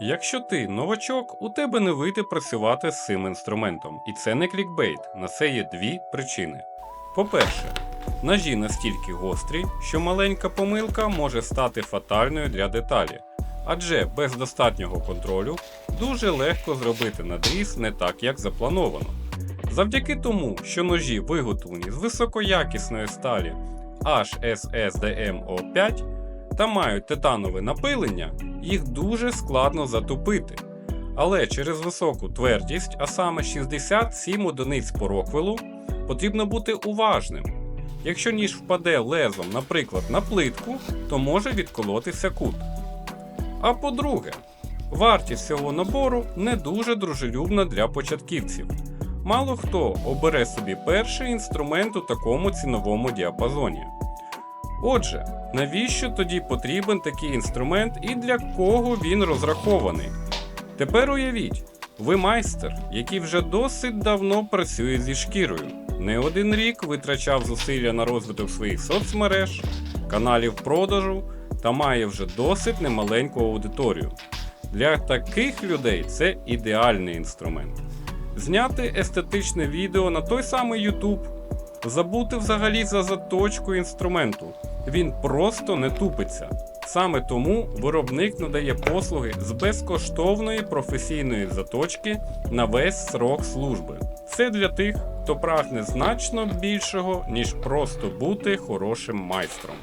Якщо ти новачок, у тебе не вийде працювати з цим інструментом, і це не клікбейт. На це є дві причини. По-перше, ножі настільки гострі, що маленька помилка може стати фатальною для деталі, адже без достатнього контролю дуже легко зробити надріз не так, як заплановано. Завдяки тому, що ножі виготовлені з високоякісної сталі HSSDM-O5 та мають титанове напилення, їх дуже складно затупити. Але через високу твердість, а саме 67 одиниць по роквелу, потрібно бути уважним. Якщо ніж впаде лезом, наприклад, на плитку, то може відколотися кут. А по-друге, вартість цього набору не дуже дружелюбна для початківців. Мало хто обере собі перший інструмент у такому ціновому діапазоні. Отже, навіщо тоді потрібен такий інструмент і для кого він розрахований? Тепер уявіть, ви майстер, який вже досить давно працює зі шкірою. Не один рік витрачав зусилля на розвиток своїх соцмереж, каналів продажу та має вже досить немаленьку аудиторію. Для таких людей це ідеальний інструмент. Зняти естетичне відео на той самий YouTube, забути взагалі за заточку інструменту. Він просто не тупиться. Саме тому виробник надає послуги з безкоштовної професійної заточки на весь срок служби. Це для тих, хто прагне значно більшого, ніж просто бути хорошим майстром.